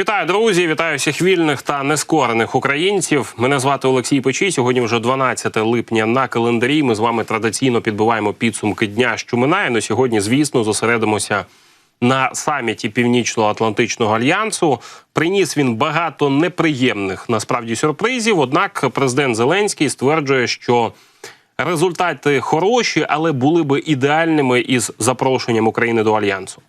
Вітаю, друзі! Вітаю всіх вільних та нескорених українців. Мене звати Олексій Печій. Сьогодні вже 12 липня на календарі. Ми з вами традиційно підбиваємо підсумки дня, що минає. Ну сьогодні, звісно, зосередимося на саміті Північно-Атлантичного альянсу. Приніс він багато неприємних насправді сюрпризів. Однак, президент Зеленський стверджує, що результати хороші, але були би ідеальними із запрошенням України до альянсу.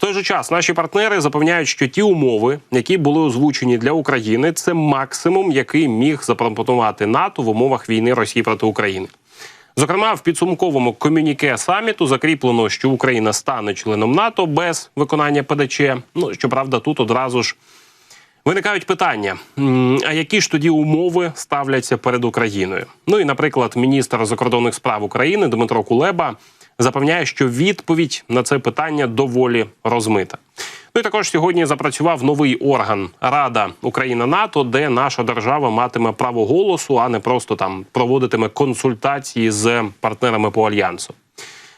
Той же час наші партнери запевняють, що ті умови, які були озвучені для України, це максимум, який міг запропонувати НАТО в умовах війни Росії проти України. Зокрема, в підсумковому комюніке саміту закріплено, що Україна стане членом НАТО без виконання ПДЧ. Ну щоправда, тут одразу ж виникають питання: а які ж тоді умови ставляться перед Україною? Ну і, наприклад, міністр закордонних справ України Дмитро Кулеба запевняє, що відповідь на це питання доволі розмита. Ну і також сьогодні запрацював новий орган Рада Україна НАТО, де наша держава матиме право голосу, а не просто там проводитиме консультації з партнерами по альянсу.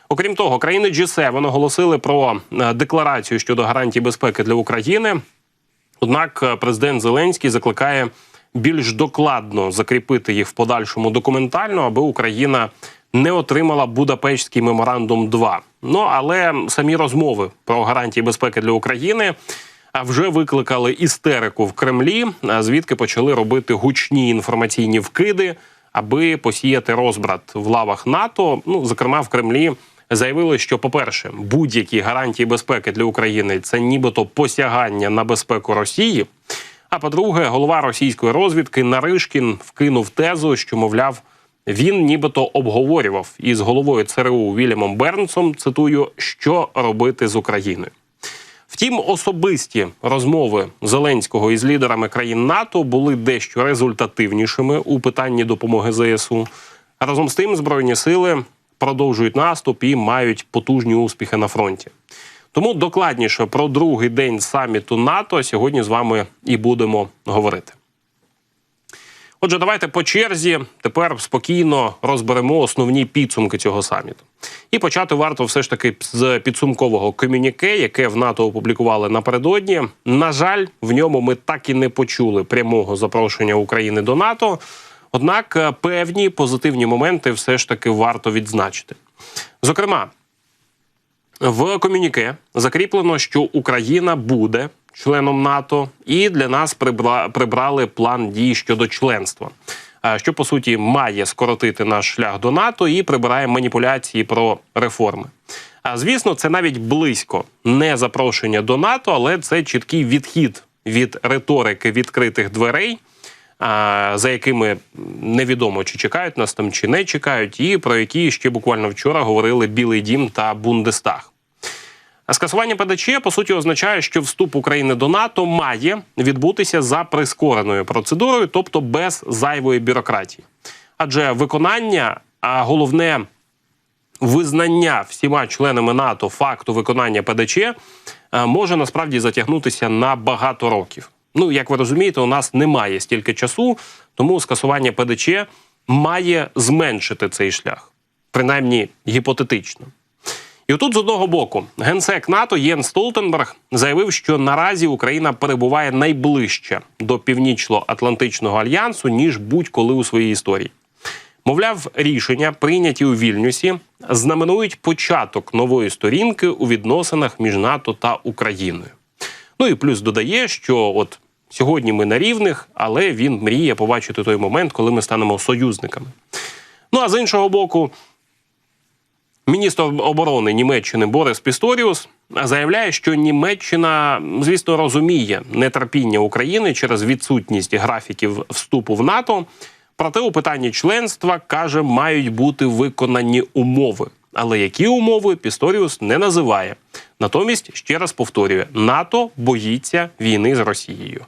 Окрім того, країни G7 оголосили про е, декларацію щодо гарантій безпеки для України. Однак е, президент Зеленський закликає більш докладно закріпити їх в подальшому документально, аби Україна не отримала Будапештський меморандум 2 Ну але самі розмови про гарантії безпеки для України а вже викликали істерику в Кремлі, звідки почали робити гучні інформаційні вкиди, аби посіяти розбрат в лавах НАТО. Ну зокрема в Кремлі. Заявили, що, по-перше, будь-які гарантії безпеки для України це нібито посягання на безпеку Росії. А по-друге, голова російської розвідки Наришкін вкинув тезу, що мовляв, він нібито обговорював із головою ЦРУ Вільямом Бернсом. Цитую, що робити з Україною. Втім, особисті розмови Зеленського із лідерами країн НАТО були дещо результативнішими у питанні допомоги ЗСУ. Разом з тим, збройні сили продовжують наступ і мають потужні успіхи на фронті. Тому докладніше про другий день саміту НАТО сьогодні з вами і будемо говорити. Отже, давайте по черзі тепер спокійно розберемо основні підсумки цього саміту. І почати варто все ж таки з підсумкового комюніке, яке в НАТО опублікували напередодні. На жаль, в ньому ми так і не почули прямого запрошення України до НАТО. Однак е, певні позитивні моменти все ж таки варто відзначити. Зокрема, в комюніке закріплено, що Україна буде членом НАТО, і для нас прибра- прибрали план дій щодо членства, що по суті має скоротити наш шлях до НАТО і прибирає маніпуляції про реформи. А звісно, це навіть близько не запрошення до НАТО, але це чіткий відхід від риторики відкритих дверей. За якими невідомо чи чекають нас там, чи не чекають, і про які ще буквально вчора говорили Білий Дім та Бундестаг. А Скасування ПДЧ по суті означає, що вступ України до НАТО має відбутися за прискореною процедурою, тобто без зайвої бюрократії. Адже виконання, а головне визнання всіма членами НАТО факту виконання ПДЧ е, може насправді затягнутися на багато років. Ну, як ви розумієте, у нас немає стільки часу, тому скасування ПДЧ має зменшити цей шлях, принаймні гіпотетично. І отут з одного боку генсек НАТО Єн Столтенберг заявив, що наразі Україна перебуває найближче до північно-атлантичного альянсу ніж будь-коли у своїй історії. Мовляв, рішення, прийняті у Вільнюсі, знаменують початок нової сторінки у відносинах між НАТО та Україною. Ну і плюс додає, що от сьогодні ми на рівних, але він мріє побачити той момент, коли ми станемо союзниками. Ну а з іншого боку, Міністр оборони Німеччини Борис Пісторіус заявляє, що Німеччина, звісно, розуміє нетерпіння України через відсутність графіків вступу в НАТО. Проте у питанні членства каже, мають бути виконані умови. Але які умови Пісторіус не називає. Натомість ще раз повторює: НАТО боїться війни з Росією.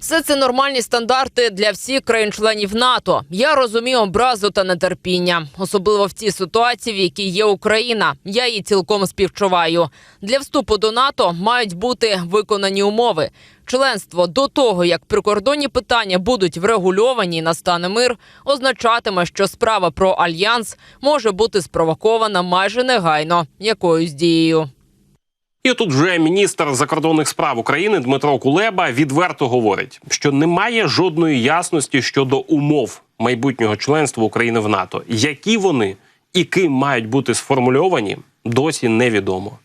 Все це нормальні стандарти для всіх країн-членів НАТО. Я розумію образу та нетерпіння, особливо в цій ситуації, в якій є Україна. Я її цілком співчуваю. Для вступу до НАТО мають бути виконані умови. Членство до того, як прикордонні питання будуть врегульовані і настане мир, означатиме, що справа про альянс може бути спровокована майже негайно якоюсь дією. І тут вже міністр закордонних справ України Дмитро Кулеба відверто говорить, що немає жодної ясності щодо умов майбутнього членства України в НАТО. Які вони і ким мають бути сформульовані, досі невідомо.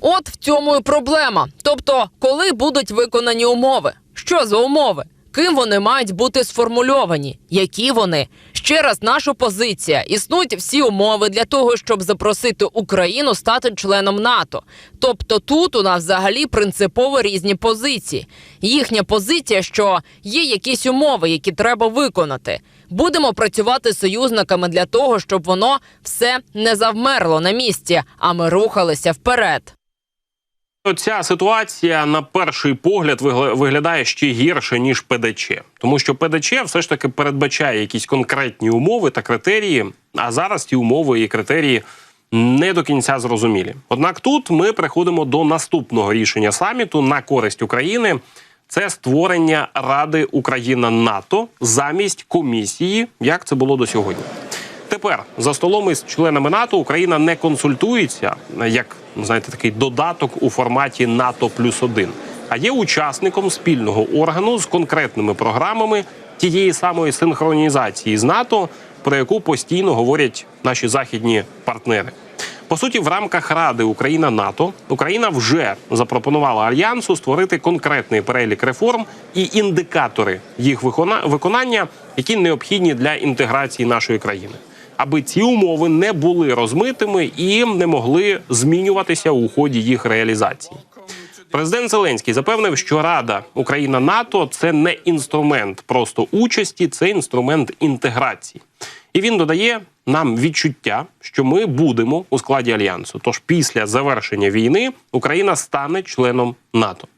От в цьому і проблема. Тобто, коли будуть виконані умови? Що за умови? Ким вони мають бути сформульовані? Які вони? Ще раз, наша позиція. Існують всі умови для того, щоб запросити Україну стати членом НАТО. Тобто тут у нас взагалі принципово різні позиції. Їхня позиція, що є якісь умови, які треба виконати. Будемо працювати з союзниками для того, щоб воно все не завмерло на місці, а ми рухалися вперед. Ця ситуація на перший погляд виглядає ще гірше ніж ПДЧ, тому що ПДЧ все ж таки передбачає якісь конкретні умови та критерії. А зараз ті умови і критерії не до кінця зрозумілі. Однак тут ми приходимо до наступного рішення саміту на користь України. Це створення Ради Україна НАТО замість комісії, як це було до сьогодні. Тепер за столом із членами НАТО Україна не консультується як знаєте такий додаток у форматі НАТО плюс один, а є учасником спільного органу з конкретними програмами тієї самої синхронізації з НАТО, про яку постійно говорять наші західні партнери. По суті, в рамках Ради Україна НАТО Україна вже запропонувала альянсу створити конкретний перелік реформ і індикатори їх викона- виконання, які необхідні для інтеграції нашої країни, аби ці умови не були розмитими і не могли змінюватися у ході їх реалізації. Президент Зеленський запевнив, що Рада Україна НАТО це не інструмент просто участі, це інструмент інтеграції. І він додає нам відчуття, що ми будемо у складі альянсу. Тож після завершення війни Україна стане членом НАТО.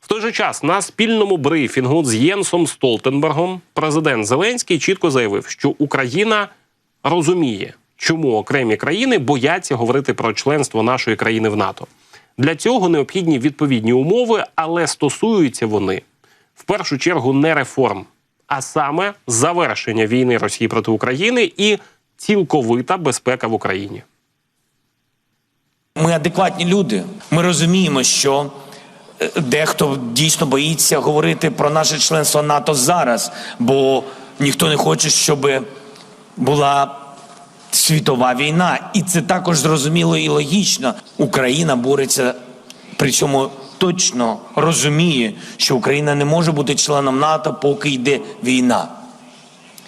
В той же час на спільному брифінгу з Єнсом Столтенбергом президент Зеленський чітко заявив, що Україна розуміє, чому окремі країни бояться говорити про членство нашої країни в НАТО. Для цього необхідні відповідні умови, але стосуються вони в першу чергу не реформ, а саме завершення війни Росії проти України і цілковита безпека в Україні. Ми адекватні люди. Ми розуміємо, що е, дехто дійсно боїться говорити про наше членство НАТО зараз, бо ніхто не хоче, щоб була світова війна. І це також зрозуміло і логічно. Україна бореться, при цьому. точно розуміє, що Україна не може бути членом НАТО, поки йде війна.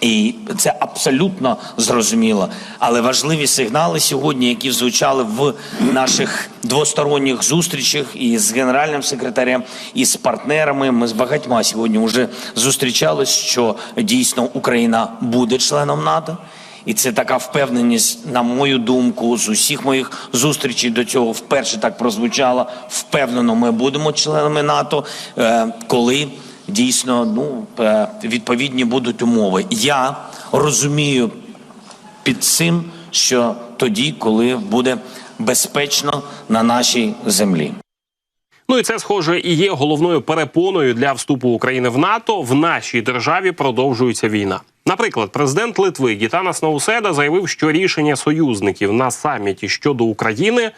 І це абсолютно зрозуміло. Але важливі сигнали сьогодні, які звучали в наших двосторонніх зустрічах і з генеральним секретарем, і з партнерами. Ми з багатьма сьогодні вже зустрічались, що дійсно Україна буде членом НАТО. І це така впевненість, на мою думку, з усіх моїх зустрічей до цього вперше так прозвучало. Впевнено, ми будемо членами НАТО, е, коли дійсно ну, е, відповідні будуть умови. Я розумію під цим, що тоді, коли буде безпечно на нашій землі. Ну і це схоже і є головною перепоною для вступу України в НАТО. В нашій державі продовжується війна. Наприклад, президент Литви Гітанас Науседа заявив, що рішення союзників на саміті щодо України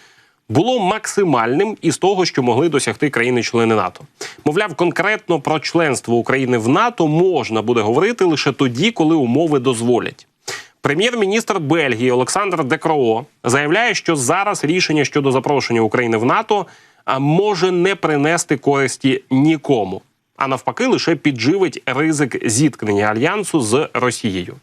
було максимальним із того, що могли досягти країни-члени НАТО. Мовляв, конкретно про членство України в НАТО можна буде говорити лише тоді, коли умови дозволять. Прем'єр-міністр Бельгії Олександр Декроо заявляє, що зараз рішення щодо запрошення України в НАТО може не принести користі нікому, а навпаки, лише підживить ризик зіткнення альянсу з Росією.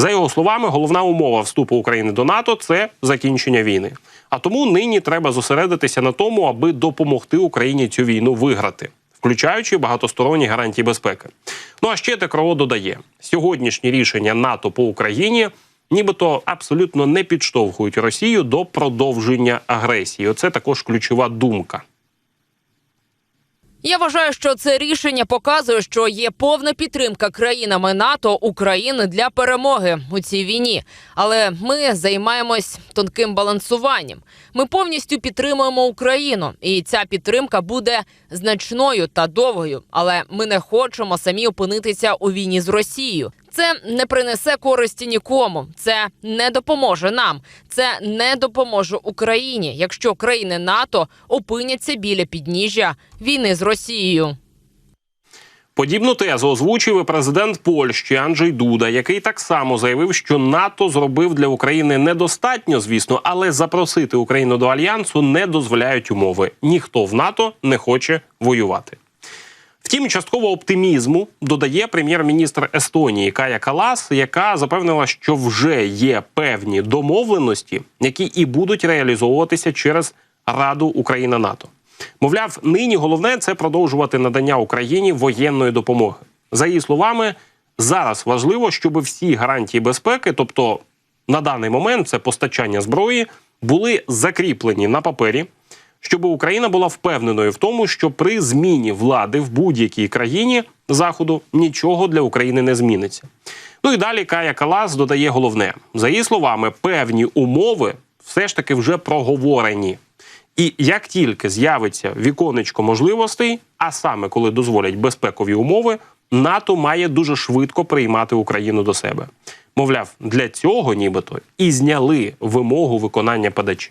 За його словами, головна умова вступу України до НАТО це закінчення війни. А тому нині треба зосередитися на тому, аби допомогти Україні цю війну виграти, включаючи багатосторонні гарантії безпеки. Ну а ще Декро додає: сьогоднішні рішення НАТО по Україні. Нібито абсолютно не підштовхують Росію до продовження агресії. Оце також ключова думка. Я вважаю, що це рішення показує, що є повна підтримка країнами НАТО України для перемоги у цій війні. Але ми займаємось тонким балансуванням. Ми повністю підтримуємо Україну, і ця підтримка буде значною та довгою. Але ми не хочемо самі опинитися у війні з Росією. Це не принесе користі нікому. Це не допоможе нам. Це не допоможе Україні, якщо країни НАТО опиняться біля підніжжя війни з Росією. Подібну тезу озвучив і президент Польщі Анджей Дуда, який так само заявив, що НАТО зробив для України недостатньо, звісно, але запросити Україну до альянсу не дозволяють умови. Ніхто в НАТО не хоче воювати. Втім, частково оптимізму додає прем'єр-міністр Естонії Кая Калас, яка запевнила, що вже є певні домовленості, які і будуть реалізовуватися через Раду Україна НАТО. Мовляв, нині головне це продовжувати надання Україні воєнної допомоги. За її словами, зараз важливо, щоб всі гарантії безпеки, тобто на даний момент це постачання зброї, були закріплені на папері, щоб Україна була впевненою в тому, що при зміні влади в будь-якій країні заходу нічого для України не зміниться. Ну і далі Кая Калас додає головне: за її словами, певні умови все ж таки вже проговорені. І як тільки з'явиться віконечко можливостей, а саме коли дозволять безпекові умови, НАТО має дуже швидко приймати Україну до себе. Мовляв, для цього нібито і зняли вимогу виконання ПДЧ.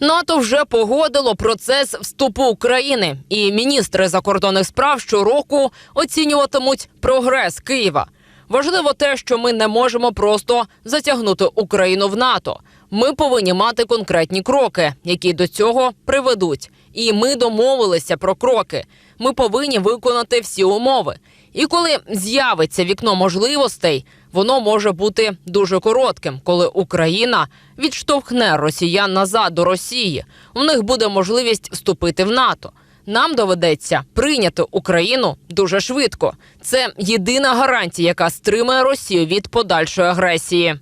НАТО вже погодило процес вступу України, і міністри закордонних справ щороку оцінюватимуть прогрес Києва. Важливо те, що ми не можемо просто затягнути Україну в НАТО. Ми повинні мати конкретні кроки, які до цього приведуть. І ми домовилися про кроки. Ми повинні виконати всі умови. І коли з'явиться вікно можливостей, воно може бути дуже коротким, коли Україна відштовхне росіян назад до Росії. У них буде можливість вступити в НАТО. Нам доведеться прийняти Україну дуже швидко. Це єдина гарантія, яка стримає Росію від подальшої агресії.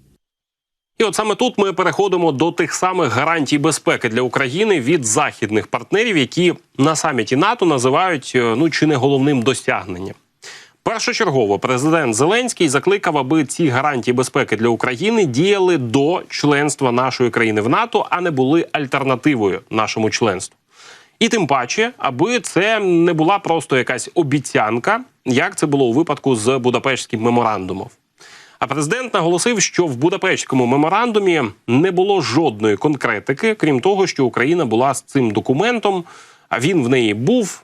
І от саме тут ми переходимо до тих самих гарантій безпеки для України від західних партнерів, які на саміті НАТО називають е, ну чи не головним досягненням. Першочергово президент Зеленський закликав, аби ці гарантії безпеки для України діяли до членства нашої країни в НАТО, а не були альтернативою нашому членству. І тим паче, аби це не була просто якась обіцянка, як це було у випадку з Будапештським меморандумом. А президент наголосив, що в Будапештському меморандумі не було жодної конкретики, крім того, що Україна була з цим документом, а він в неї був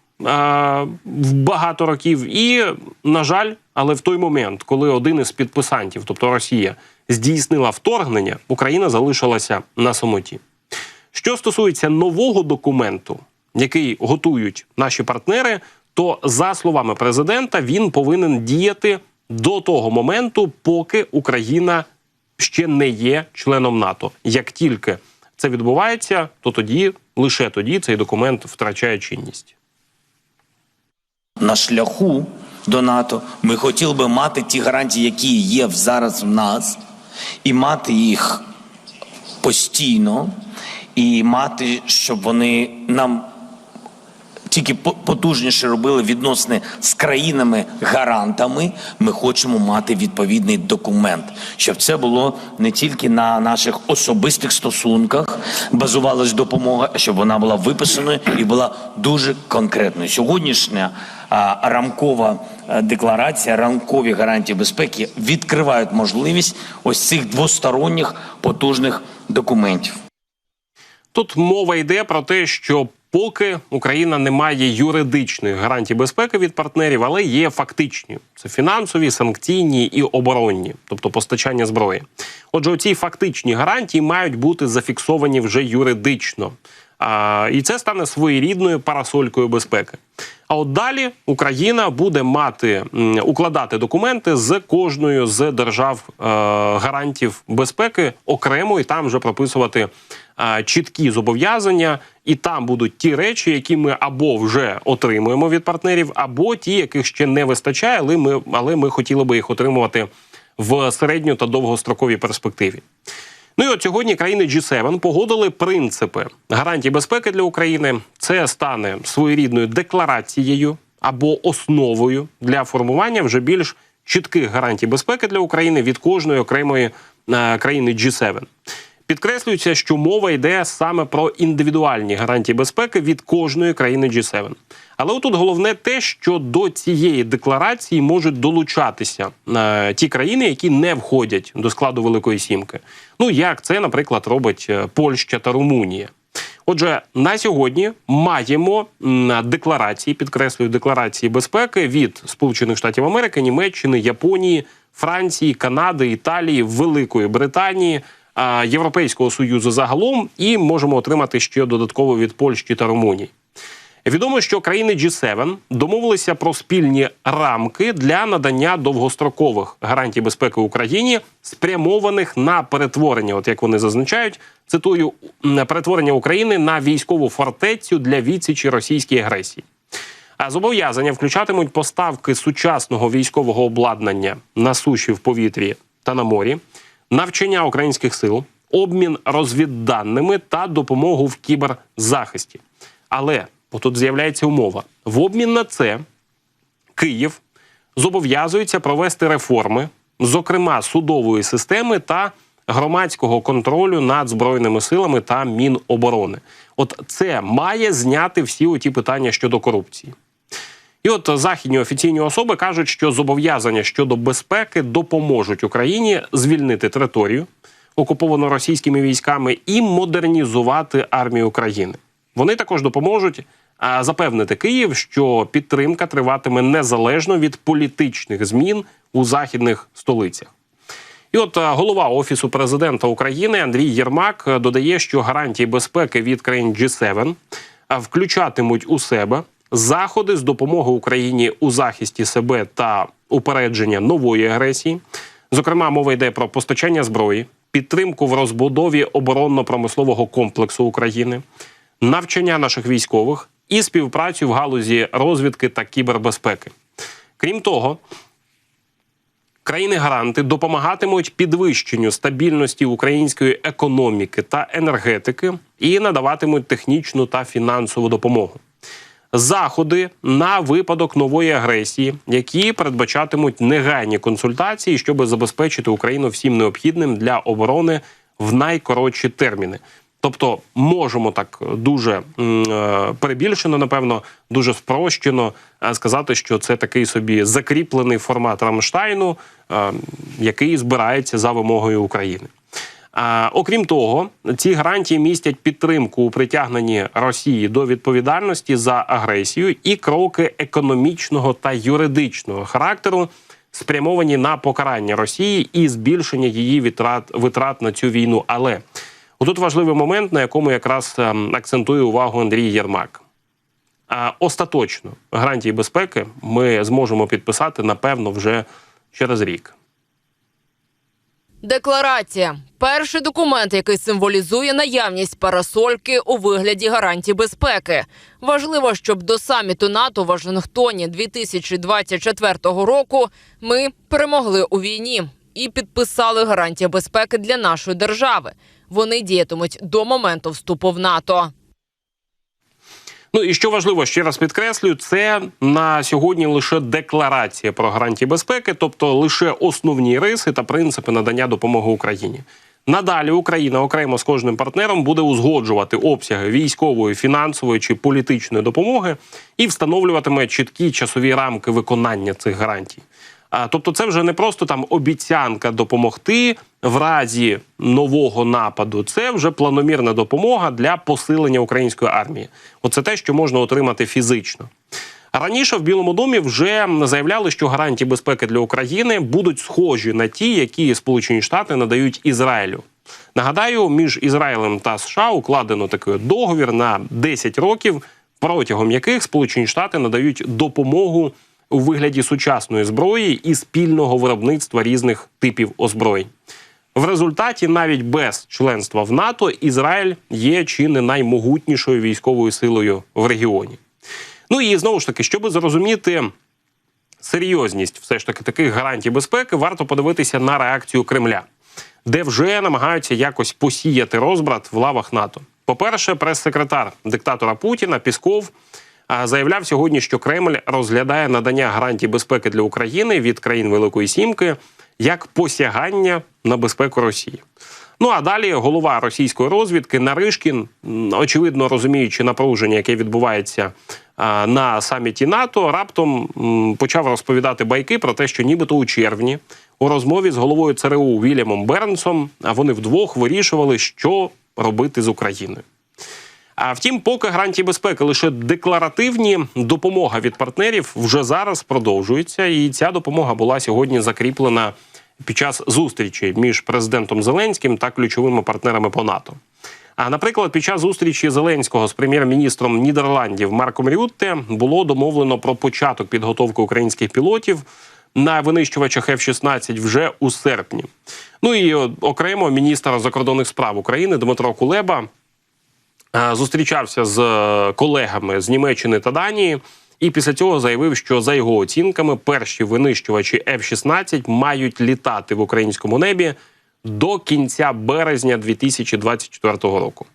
багато років. І, на жаль, але в той момент, коли один із підписантів, тобто Росія, здійснила вторгнення, Україна залишилася на самоті. Що стосується нового документу, який готують наші партнери, то за словами президента він повинен діяти до того моменту, поки Україна ще не є членом НАТО. Як тільки це відбувається, то тоді лише тоді цей документ втрачає чинність. На шляху до НАТО. Ми хотіли би мати ті гарантії, які є зараз в нас, і мати їх постійно, і мати, щоб вони нам тільки по- потужніше робили відносини з країнами-гарантами. Ми хочемо мати відповідний документ, щоб це було не тільки на наших особистих стосунках, базувалась допомога, а щоб вона була виписаною і була дуже конкретною. Сьогоднішня рамкова декларація, рамкові гарантії безпеки відкривають можливість ось цих двосторонніх потужних документів. Тут мова йде про те, що поки Україна не має юридичних гарантій безпеки від партнерів, але є фактичні це фінансові, санкційні і оборонні, тобто постачання зброї. Отже, ці фактичні гарантії мають бути зафіксовані вже юридично. А, і це стане своєрідною парасолькою безпеки. А от далі Україна буде мати укладати документи з кожною з держав е, гарантів безпеки окремо, і там вже прописувати е, чіткі зобов'язання, і там будуть ті речі, які ми або вже отримуємо від партнерів, або ті, яких ще не вистачає, але ми, але ми хотіли би їх отримувати в середньо та довгостроковій перспективі. Ну і от сьогодні країни G7 погодили принципи гарантій безпеки для України. Це стане своєрідною декларацією або основою для формування вже більш чітких гарантій безпеки для України від кожної окремої е, країни G7. Підкреслюється, що мова йде саме про індивідуальні гарантії безпеки від кожної країни G7. Але отут головне те, що до цієї декларації можуть долучатися е, ті країни, які не входять до складу Великої Сімки. Ну як це, наприклад, робить е, Польща та Румунія. Отже, на сьогодні маємо декларації, підкреслюю, декларації безпеки від Сполучених Штатів Америки, Німеччини, Японії, Франції, Канади, Італії, Великої Британії, Європейського союзу загалом, і можемо отримати ще додатково від Польщі та Румунії. Відомо, що країни G7 домовилися про спільні рамки для надання довгострокових гарантій безпеки Україні, спрямованих на перетворення, от як вони зазначають, цитую перетворення України на військову фортецю для відсічі російській агресії. А зобов'язання включатимуть поставки сучасного військового обладнання на суші в повітрі та на морі, навчання українських сил, обмін розвідданими та допомогу в кіберзахисті. Але отут з'являється умова: в обмін на це Київ зобов'язується провести реформи, зокрема судової системи та громадського контролю над збройними силами та Міноборони. От це має зняти всі оті питання щодо корупції. І от західні офіційні особи кажуть, що зобов'язання щодо безпеки допоможуть Україні звільнити територію, окуповану російськими військами, і модернізувати армію України. Вони також допоможуть запевнити Київ, що підтримка триватиме незалежно від політичних змін у західних столицях. І от е, голова офісу президента України Андрій Єрмак е, додає, що гарантії безпеки від країн G7 е, включатимуть у себе заходи з допомоги Україні у захисті себе та упередження нової агресії. Зокрема, мова йде про постачання зброї, підтримку в розбудові оборонно-промислового комплексу України, навчання наших військових і співпрацю в галузі розвідки та кібербезпеки. Крім того, Країни-гаранти допомагатимуть підвищенню стабільності української економіки та енергетики і надаватимуть технічну та фінансову допомогу. Заходи на випадок нової агресії, які передбачатимуть негайні консультації, щоб забезпечити Україну всім необхідним для оборони в найкоротші терміни. Тобто можемо так дуже е, перебільшено, напевно, дуже спрощено е, сказати, що це такий собі закріплений формат Рамштайну, е, який збирається за вимогою України. Окрім того, ці гарантії містять підтримку у притягненні Росії до відповідальності за агресію і кроки економічного та юридичного характеру, спрямовані на покарання Росії і збільшення її витрат, витрат на цю війну. Але Отут важливий момент, на якому якраз ем, акцентує увагу Андрій Єрмак. Остаточно гарантії безпеки ми зможемо підписати напевно вже через рік. Декларація перший документ, який символізує наявність парасольки у вигляді гарантій безпеки. Важливо, щоб до саміту НАТО в Вашингтоні 2024 року ми перемогли у війні і підписали гарантії безпеки для нашої держави. Вони діятимуть до моменту вступу в НАТО. Ну і що важливо, ще раз підкреслюю, це на сьогодні лише декларація про гарантії безпеки, тобто лише основні риси та принципи надання допомоги Україні. Надалі Україна окремо з кожним партнером буде узгоджувати обсяги військової, фінансової чи політичної допомоги і встановлюватиме чіткі часові рамки виконання цих гарантій. Тобто, це вже не просто там обіцянка допомогти в разі нового нападу. Це вже планомірна допомога для посилення української армії. Оце те, що можна отримати фізично. Раніше в Білому домі вже заявляли, що гарантії безпеки для України будуть схожі на ті, які Сполучені Штати надають Ізраїлю. Нагадаю, між Ізраїлем та США укладено такий договір на 10 років, протягом яких Сполучені Штати надають допомогу у вигляді сучасної зброї і спільного виробництва різних типів озброєнь. В результаті, навіть без членства в НАТО, Ізраїль є чи не наймогутнішою військовою силою в регіоні. Ну і знову ж таки, щоб зрозуміти серйозність все ж таки таких гарантій безпеки, варто подивитися на реакцію Кремля, де вже намагаються якось посіяти розбрат в лавах НАТО. По-перше, прес-секретар диктатора Путіна Пісков заявляв сьогодні, що Кремль розглядає надання гарантій безпеки для України від країн Великої Сімки як посягання на безпеку Росії. Ну а далі голова російської розвідки Наришкін, очевидно розуміючи напруження, яке відбувається на саміті НАТО, раптом почав розповідати байки про те, що нібито у червні у розмові з головою ЦРУ Вільямом Бернсом вони вдвох вирішували, що робити з Україною. А втім, поки гарантії безпеки лише декларативні, допомога від партнерів вже зараз продовжується, і ця допомога була сьогодні закріплена під час зустрічі між президентом Зеленським та ключовими партнерами по НАТО. А наприклад, під час зустрічі Зеленського з прем'єр-міністром Нідерландів Марком Рютте було домовлено про початок підготовки українських пілотів на винищувачах F-16 вже у серпні. Ну і окремо міністр закордонних справ України Дмитро Кулеба е, зустрічався з е, колегами з Німеччини та Данії. І після цього заявив, що за його оцінками перші винищувачі F-16 мають літати в українському небі до кінця березня 2024 року.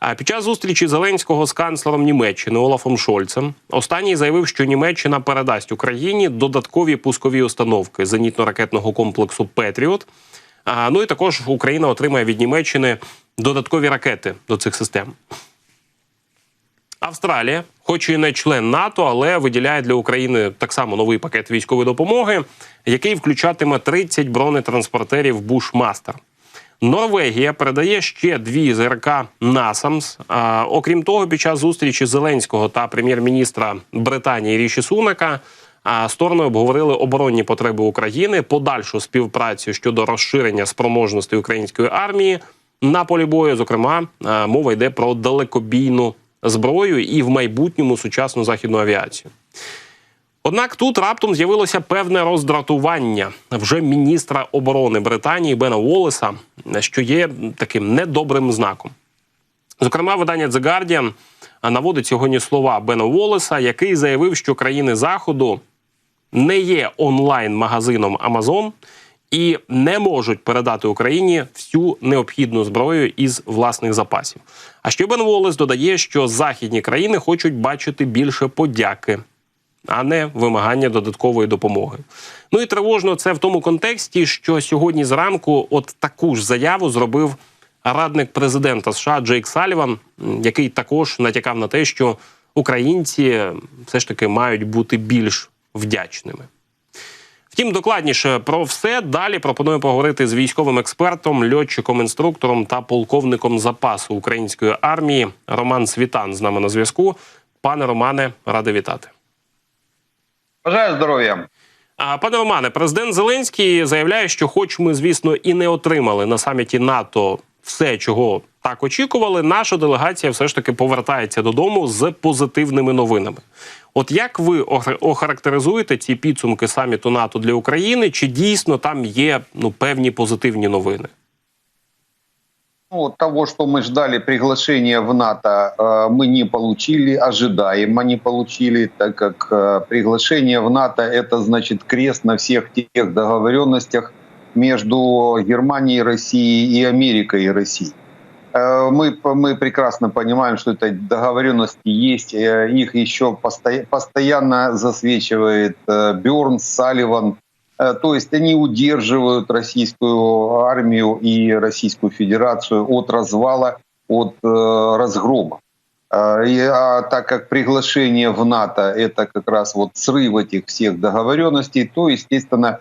А під час зустрічі Зеленського з канцлером Німеччини Олафом Шольцем останній заявив, що Німеччина передасть Україні додаткові пускові установки зенітно-ракетного комплексу Петріот. А, ну і також Україна отримає від Німеччини додаткові ракети до цих систем. Австралія, хоч і не член НАТО, але виділяє для України так само новий пакет військової допомоги, який включатиме 30 бронетранспортерів Бушмастер. Норвегія передає ще дві ЗРК Насамс. А, окрім того, під час зустрічі Зеленського та прем'єр-міністра Британії Ріші Сунака сторони обговорили оборонні потреби України, подальшу співпрацю щодо розширення спроможностей української армії на полі бою. Зокрема, мова йде про далекобійну зброю і в майбутньому сучасну західну авіацію. Однак тут раптом з'явилося певне роздратування вже міністра оборони Британії Бена Уоллеса, що є таким недобрим знаком. Зокрема, видання The Guardian наводить сьогодні слова Бена Уоллеса, який заявив, що країни Заходу не є онлайн-магазином Amazon і не можуть передати Україні всю необхідну зброю із власних запасів. А ще Бен Уоллес додає, що західні країни хочуть бачити більше подяки а не вимагання додаткової допомоги. Ну і тривожно це в тому контексті, що сьогодні зранку от таку ж заяву зробив радник президента США Джейк Саліван, який також натякав на те, що українці все ж таки мають бути більш вдячними. Втім, докладніше про все далі пропоную поговорити з військовим експертом, льотчиком, інструктором та полковником запасу української армії Роман Світан з нами на зв'язку. Пане Романе, радий вітати. Бажаю здоров'я. Пане Романе, президент Зеленський заявляє, що, хоч ми, звісно, і не отримали на саміті НАТО все, чого так очікували, наша делегація все ж таки повертається додому з позитивними новинами. От як ви охар- охарактеризуєте ці підсумки саміту НАТО для України? Чи дійсно там є ну певні позитивні новини? Ну, вот того, что мы ждали приглашения в НАТО, э, мы не получили, ожидаемо не получили, так как э, приглашение в НАТО – это значит крест на всех тех договоренностях между Германией, Россией и Америкой и Россией. Э, Мы, мы прекрасно понимаем, что это договоренности есть, э, их еще посто- постоянно засвечивает Берн, Салливан, Э, То есть они удерживают российскую армию и Российскую Федерацию от развала, от э, разгрома. И, а так как приглашение в НАТО – это как раз вот срыв этих всех договоренностей, то, естественно, э,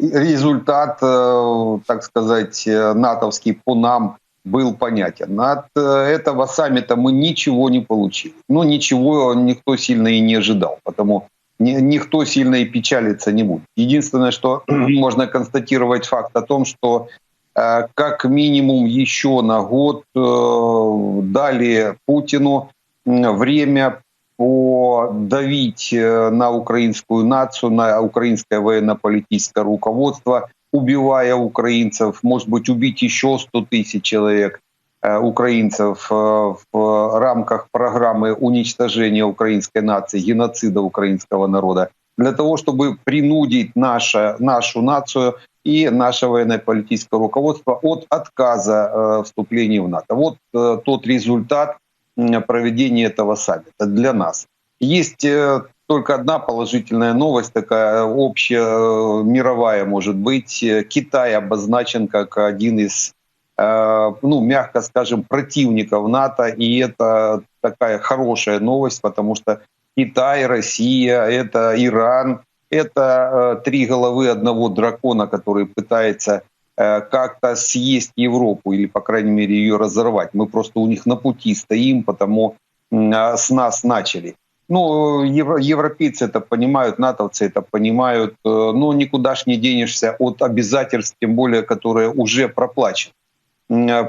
результат, э, так сказать, э, натовский по нам был понятен. От э, этого саммита мы ничего не получили. Ну, ничего никто сильно и не ожидал, потому ни- никто сильно и печалиться не будет. Единственное, что можно констатировать факт о том, что э, как минимум еще на год э, дали Путину время подавить э, на украинскую нацию, на украинское военно-политическое руководство, убивая украинцев, может быть, убить еще 100 тысяч человек э, украинцев э, в рамках программы уничтожения украинской нации, геноцида украинского народа, для того, чтобы принудить наша, нашу нацию и наше военно-политическое руководство от отказа э, вступления в НАТО. Вот э, тот результат м, проведения этого саммита для нас. Есть э, только одна положительная новость, такая общая, э, мировая, может быть. Э, Китай обозначен как один из, ну, мягко скажем, противников НАТО, и это такая хорошая новость, потому что Китай, Россия, это Иран, это три головы одного дракона, который пытается как-то съесть Европу или, по крайней мере, ее разорвать. Мы просто у них на пути стоим, потому а, с нас начали. Ну, евро- европейцы это понимают, натовцы это понимают, э, но никуда ж не денешься от обязательств, тем более, которые уже проплачены. Э,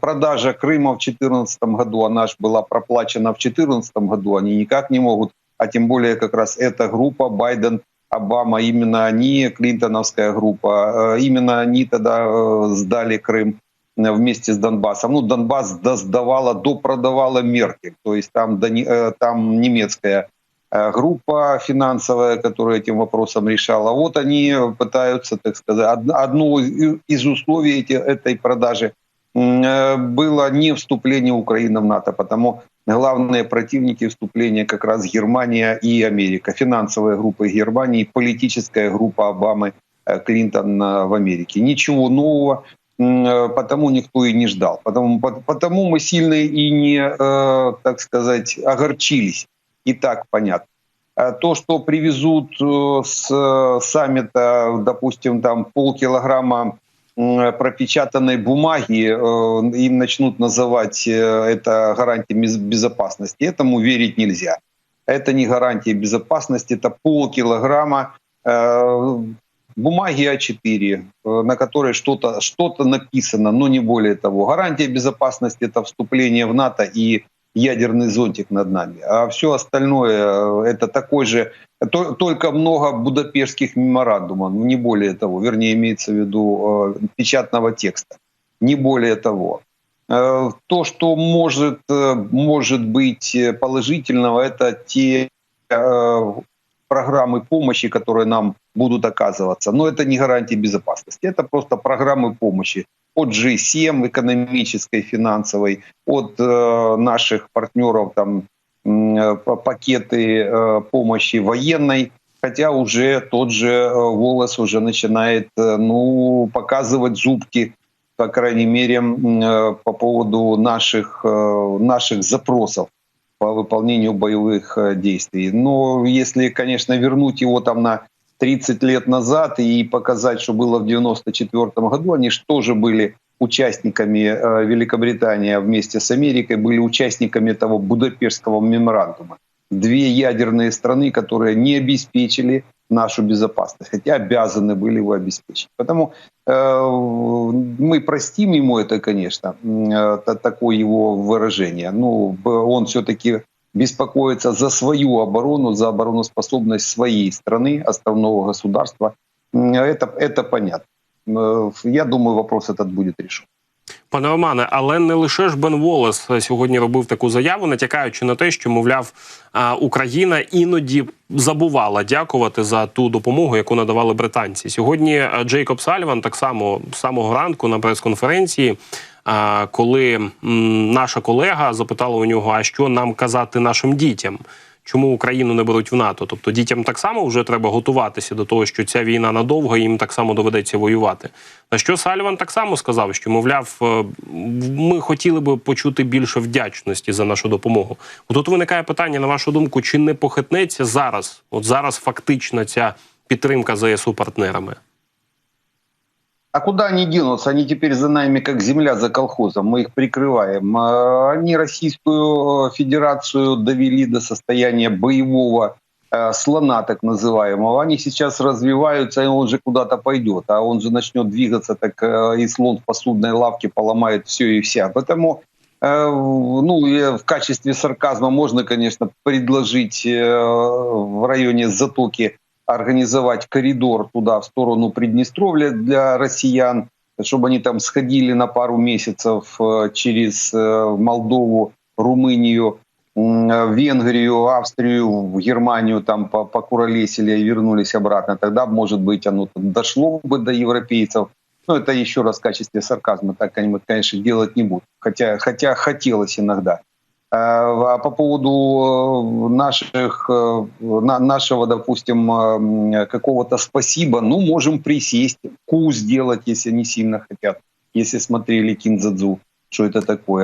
Продажа Крыма в 2014 году, она же была проплачена в 2014 году, они никак не могут, а тем более как раз эта группа Байден, Обама, именно они, Клинтоновская группа, э, именно они тогда э, сдали Крым э, вместе с Донбассом. Ну, Донбасс до- сдавала, допродавала Меркель, то есть там, там немецкая группа финансовая, которая этим вопросом решала. Вот они пытаются, так сказать, од- одно из- условий этой продажи было не вступление Украины в НАТО, потому главные противники вступления как раз Германия и Америка. Финансовая группа Германии, политическая группа Обамы, э, Клинтон э, в Америке. Ничего нового, э, потому никто и не ждал. Потому, по- потому мы сильно и не, так сказать, огорчились. И так понятно. А То, что привезут с саммита, допустим, там полкилограмма пропечатанной бумаги, э, им начнут называть э, это гарантией без- безопасности, этому верить нельзя. Это не гарантия безопасности, это полкилограмма э, бумаги А4, э, на которой что-то что написано, но не более того. Гарантия безопасности – это вступление в НАТО и ядерный зонтик над нами. А все остальное э, – это такой же, то- только много будапештских меморандумов, не более того. Вернее, имеется в виду э, печатного текста. Не более того. Э, То, что может, может быть положительного, это те программы помощи, которые нам будут оказываться. Но это не гарантия безопасности, это просто программы помощи от G7 экономической, финансовой, от э, наших партнеров там э, па- пакеты э, помощи военной, хотя уже тот же э, Волос уже начинает э, ну, показывать зубки, по крайней мере, э, по поводу наших, наших запросов по выполнению боевых действий. Но если, конечно, вернуть его там на 30 лет назад и показать, что было в 94 году, они же тоже были участниками э, Великобритания вместе с Америкой, были участниками того Будапештского меморандума. Две ядерные страны, которые не обеспечили нашу безопасность, хотя обязаны были его обеспечить. Поэтому э, мы простим ему это, конечно, э, та- такое его выражение. Ну, он все-таки беспокоится за свою оборону, за обороноспособность своей страны, островного государства. М, Это, это понятно. Э, Я думаю, вопрос этот будет решен. Пане Романе, але не лише ж Бен Волес сьогодні робив таку заяву, натякаючи на те, що мовляв а, Україна іноді забувала дякувати за ту допомогу, яку надавали британці. Сьогодні а, Джейкоб Сальван так само з самого ранку на прес-конференції, а, коли наша колега запитала у нього, а що нам казати нашим дітям. Чому Україну не беруть в НАТО? Тобто дітям так само вже треба готуватися до того, що ця війна надовго, їм так само доведеться воювати. На що Сальван так само сказав, що мовляв, е, ми хотіли би почути більше вдячності за нашу допомогу. Тут виникає питання, на вашу думку, чи не похитнеться зараз? От зараз фактично ця підтримка ЗСУ партнерами? А куда они денутся? Они теперь за нами как земля за колхозом. Мы их прикрываем. А, Они Российскую э, Федерацию довели до состояния боевого э, слона, так называемого. Они сейчас развиваются, и он же куда-то пойдет. А он же начнет двигаться, так э, и слон в посудной лавке поломает все и вся. Поэтому ну, в качестве сарказма можно, конечно, предложить в районе затоки организовать коридор туда, в сторону Приднестровья для россиян, чтобы они там сходили на пару месяцев э, через э, Молдову, Румынию, э, Венгрию, Австрию, Германию там по- покуролесили и вернулись обратно. Тогда, может быть, оно дошло бы до европейцев. Но это еще раз в качестве сарказма, так они, конечно, делать не будут. Хотя, хотя хотелось иногда. А по поводу э, наших, э, на- нашего, допустим, э, какого-то спасибо, ну, можем присесть, ку сделать, если они сильно хотят, если смотрели Кинзадзу, что это такое.